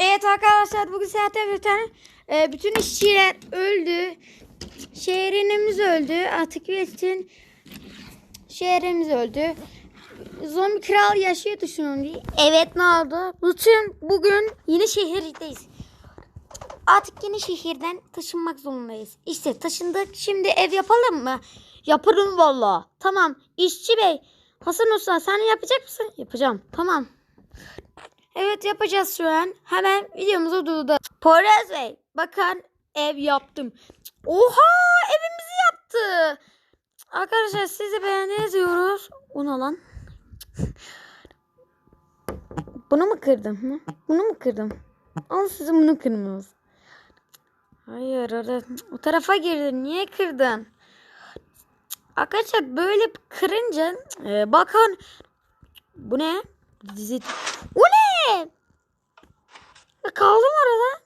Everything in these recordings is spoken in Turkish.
Evet arkadaşlar bugün saatte biten e, bütün işçiler öldü. Şehrimiz öldü. Artık için şehrimiz öldü. Zombi kral yaşıyor düşünün diye. Evet ne oldu? Bütün bugün yeni şehirdeyiz. Artık yeni şehirden taşınmak zorundayız. İşte taşındık. Şimdi ev yapalım mı? Yaparım valla. Tamam. İşçi bey. Hasan Usta sen yapacak mısın? Yapacağım. Tamam. Evet yapacağız şu an. Hemen videomuzu durdu. Poyraz Bey bakın ev yaptım. Oha evimizi yaptı. Arkadaşlar siz de beğendiniz diyoruz. Ona lan. Bunu mu kırdım? Hı? Bunu mu kırdım? Al size bunu kırmız. Hayır orada o tarafa girdin. Niye kırdın? Arkadaşlar böyle kırınca e, bakın bu ne? Dizi. Bu ne? Ya Kaldım orada.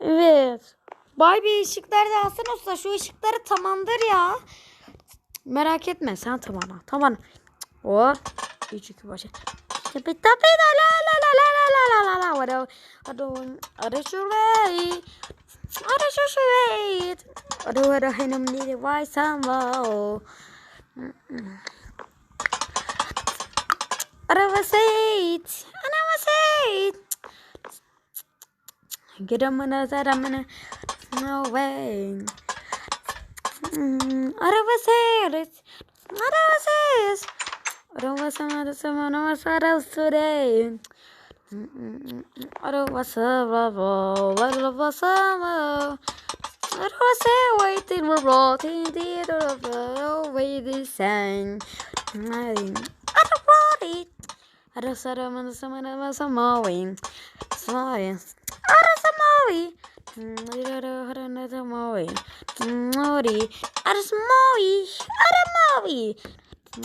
Evet. Bay bir ışıkları da alsana usta. Şu ışıkları tamamdır ya. Merak etme sen tamamla. Tamam. O. 3 2 başa. Tapi tapi la la la la la la la la la la. Aduh, ada sulit. Ada But I was eight, and I was eight. Get up when I I'm gonna, no way. What I was eight, what I was eight. What I was eight, what I was eight, what I was eight, what I was today. What I was eight, what I was eight, what I was eight, waiting, we're rotting, the other way, the same. Arasaramana samarama samoin. Samoin. Arasamoin. Arasamoin. Mori. Arasamoin. Aramoin.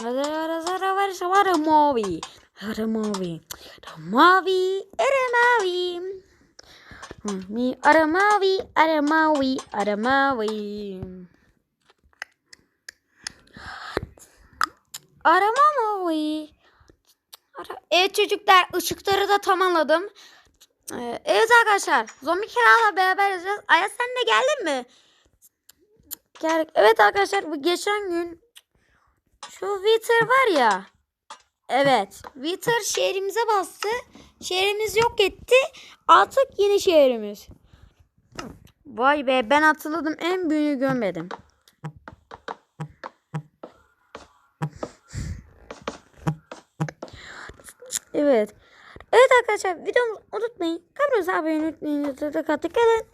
Arasamoin. Aramoin. Aramoin. Aramoin. Me Aramaui, Aramaui, Aramaui. Aramaui. Evet çocuklar ışıkları da tamamladım. Ee, evet arkadaşlar zombi kirala beraber yazacağız. Ayaz sen de geldin mi? Gel. Evet arkadaşlar bu geçen gün şu Wither var ya. Evet. Wither şehrimize bastı. Şehrimiz yok etti. Artık yeni şehrimiz. Vay be ben hatırladım en büyüğünü görmedim. Evet. Evet arkadaşlar videomuzu unutmayın. Kanalımıza abone olmayı unutmayın. Hoşçakalın.